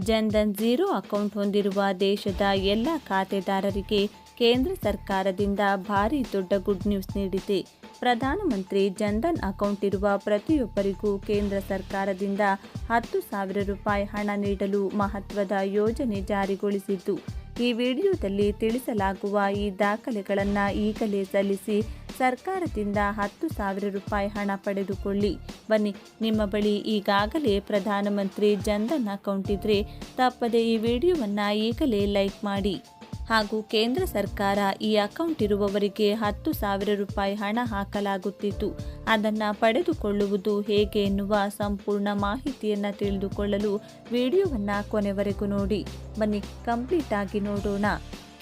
Jan Dhan zero account ಹೊಂದಿರುವ ದೇಶದ ಎಲ್ಲ ಖಾತೆದಾರರಿಗೆ ಕೇಂದ್ರ ಸರ್ಕಾರದಿಂದ ಭಾರಿ ದೊಡ್ಡ ಗುಡ್ ನ್ಯೂಸ್ ನೀಡಿದೆ. ಪ್ರಧಾನಮಂತ್ರಿ ಜನ್ಧನ್ ಅಕೌಂಟ್ ಇರುವ ಪ್ರತಿಯೊಬ್ಬರಿಗೂ ಕೇಂದ್ರ ಸರ್ಕಾರದಿಂದ ಹತ್ತು ಸಾವಿರ ರೂಪಾಯಿ ಹಣ ನೀಡಲು ಮಹತ್ವದ ಯೋಜನೆ ಜಾರಿಗೊಳಿಸಿದ್ದು ಈ ವಿಡಿಯೋದಲ್ಲಿ ತಿಳಿಸಲಾಗುವ ಈ ದಾಖಲೆಗಳನ್ನು ಈಗಲೇ ಸಲ್ಲಿಸಿ ಸರ್ಕಾರದಿಂದ ಹತ್ತು ಸಾವಿರ ರೂಪಾಯಿ ಹಣ ಪಡೆದುಕೊಳ್ಳಿ. ಬನ್ನಿ, ನಿಮ್ಮ ಬಳಿ ಈಗಾಗಲೇ ಪ್ರಧಾನಮಂತ್ರಿ ಜನ್ಧನ್ ಅಕೌಂಟ್ ಇದ್ರೆ ತಪ್ಪದೆ ಈ ವಿಡಿಯೋವನ್ನು ಈಗಲೇ ಲೈಕ್ ಮಾಡಿ. ಹಾಗೂ ಕೇಂದ್ರ ಸರ್ಕಾರ ಈ ಅಕೌಂಟ್ ಇರುವವರಿಗೆ ಹತ್ತು ಸಾವಿರ ರೂಪಾಯಿ ಹಣ ಹಾಕಲಾಗುತ್ತಿತ್ತು. ಅದನ್ನು ಪಡೆದುಕೊಳ್ಳುವುದು ಹೇಗೆ ಎನ್ನುವ ಸಂಪೂರ್ಣ ಮಾಹಿತಿಯನ್ನು ತಿಳಿದುಕೊಳ್ಳಲು ವಿಡಿಯೋವನ್ನು ಕೊನೆವರೆಗೂ ನೋಡಿ. ಬನ್ನಿ ಕಂಪ್ಲೀಟ್ ಆಗಿ ನೋಡೋಣ.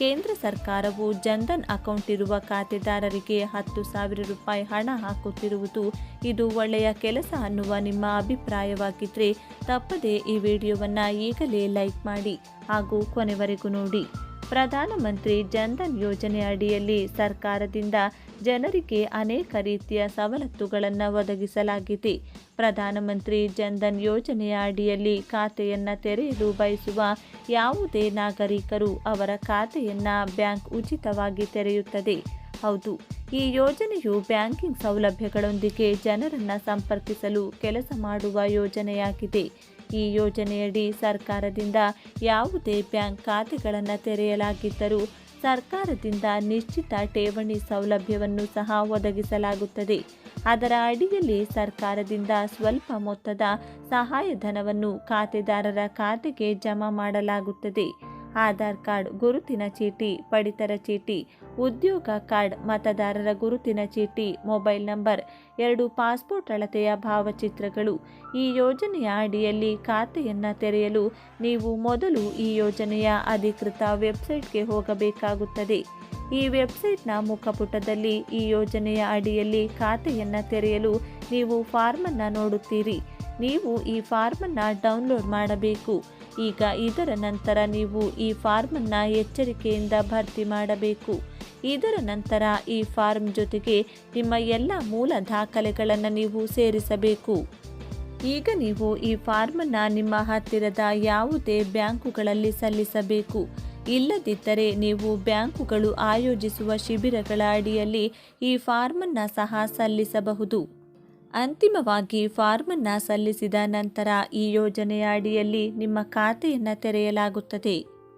ಕೇಂದ್ರ ಸರ್ಕಾರವು ಜನ್ಧನ್ ಅಕೌಂಟ್ ಇರುವ ಖಾತೆದಾರರಿಗೆ ಹತ್ತು ಸಾವಿರ ರೂಪಾಯಿ ಹಣ ಹಾಕುತ್ತಿರುವುದು ಇದು ಒಳ್ಳೆಯ ಕೆಲಸ ಅನ್ನುವ ನಿಮ್ಮ ಅಭಿಪ್ರಾಯವಾಗಿದ್ದರೆ ತಪ್ಪದೇ ಈ ವಿಡಿಯೋವನ್ನು ಈಗಲೇ ಲೈಕ್ ಮಾಡಿ ಹಾಗೂ ಕೊನೆವರೆಗೂ ನೋಡಿ. ಪ್ರಧಾನಮಂತ್ರಿ ಜನ್ಧನ್ ಯೋಜನೆ ಅಡಿಯಲ್ಲಿ ಸರ್ಕಾರದಿಂದ ಜನರಿಗೆ ಅನೇಕ ರೀತಿಯ ಸವಲತ್ತುಗಳನ್ನು ಒದಗಿಸಲಾಗಿದೆ. ಪ್ರಧಾನಮಂತ್ರಿ ಜನ್ಧನ್ ಯೋಜನೆಯ ಅಡಿಯಲ್ಲಿ ಖಾತೆಯನ್ನು ತೆರೆಯಲು ಬಯಸುವ ಯಾವುದೇ ನಾಗರಿಕರು ಅವರ ಖಾತೆಯನ್ನು ಬ್ಯಾಂಕ್ ಉಚಿತವಾಗಿ ತೆರೆಯುತ್ತದೆ. ಹೌದು, ಈ ಯೋಜನೆಯು ಬ್ಯಾಂಕಿಂಗ್ ಸೌಲಭ್ಯಗಳೊಂದಿಗೆ ಜನರನ್ನು ಸಂಪರ್ಕಿಸಲು ಕೆಲಸ ಮಾಡುವ ಯೋಜನೆಯಾಗಿದೆ. ಈ ಯೋಜನೆಯಡಿ ಸರ್ಕಾರದಿಂದ ಯಾವುದೇ ಬ್ಯಾಂಕ್ ಖಾತೆಗಳನ್ನು ತೆರೆಯಲಾಗಿದ್ದರೂ ಸರ್ಕಾರದಿಂದ ನಿಶ್ಚಿತ ಠೇವಣಿ ಸೌಲಭ್ಯವನ್ನು ಸಹ ಒದಗಿಸಲಾಗುತ್ತದೆ. ಅದರ ಅಡಿಯಲ್ಲಿ ಸರ್ಕಾರದಿಂದ ಸ್ವಲ್ಪ ಮೊತ್ತದ ಸಹಾಯಧನವನ್ನು ಖಾತೆದಾರರ ಖಾತೆಗೆ ಜಮಾ ಮಾಡಲಾಗುತ್ತದೆ. ಆಧಾರ್ ಕಾರ್ಡ್, ಗುರುತಿನ ಚೀಟಿ, ಪಡಿತರ ಚೀಟಿ, ಉದ್ಯೋಗ ಕಾರ್ಡ್, ಮತದಾರರ ಗುರುತಿನ ಚೀಟಿ, ಮೊಬೈಲ್ ನಂಬರ್, ಎರಡು ಪಾಸ್ಪೋರ್ಟ್ ಅಳತೆಯ ಭಾವಚಿತ್ರಗಳು. ಈ ಯೋಜನೆಯ ಅಡಿಯಲ್ಲಿ ಖಾತೆಯನ್ನು ತೆರೆಯಲು ನೀವು ಮೊದಲು ಈ ಯೋಜನೆಯ ಅಧಿಕೃತ ವೆಬ್ಸೈಟ್ಗೆ ಹೋಗಬೇಕಾಗುತ್ತದೆ. ಈ ವೆಬ್ಸೈಟ್ನ ಮುಖಪುಟದಲ್ಲಿ ಈ ಯೋಜನೆಯ ಅಡಿಯಲ್ಲಿ ಖಾತೆಯನ್ನು ತೆರೆಯಲು ನೀವು ಫಾರ್ಮನ್ನು ನೋಡುತ್ತೀರಿ. ನೀವು ಈ ಫಾರ್ಮನ್ನು ಡೌನ್ಲೋಡ್ ಮಾಡಬೇಕು. ಈಗ ಇದರ ನಂತರ ನೀವು ಈ ಫಾರ್ಮನ್ನು ಎಚ್ಚರಿಕೆಯಿಂದ ಭರ್ತಿ ಮಾಡಬೇಕು. ಇದರ ನಂತರ ಈ ಫಾರ್ಮ್ ಜೊತೆಗೆ ನಿಮ್ಮ ಎಲ್ಲ ಮೂಲ ದಾಖಲೆಗಳನ್ನು ನೀವು ಸೇರಿಸಬೇಕು. ಈಗ ನೀವು ಈ ಫಾರ್ಮನ್ನು ನಿಮ್ಮ ಹತ್ತಿರದ ಯಾವುದೇ ಬ್ಯಾಂಕುಗಳಲ್ಲಿ ಸಲ್ಲಿಸಬೇಕು. ಇಲ್ಲದಿದ್ದರೆ ನೀವು ಬ್ಯಾಂಕುಗಳು ಆಯೋಜಿಸುವ ಶಿಬಿರಗಳ ಅಡಿಯಲ್ಲಿ ಈ ಫಾರ್ಮನ್ನು ಸಹ ಸಲ್ಲಿಸಬಹುದು. ಅಂತಿಮವಾಗಿ ಫಾರ್ಮನ್ನು ಸಲ್ಲಿಸಿದ ನಂತರ ಈ ಯೋಜನೆಯ ಅಡಿಯಲ್ಲಿ ನಿಮ್ಮ ಖಾತೆಯನ್ನು ತೆರೆಯಲಾಗುತ್ತದೆ.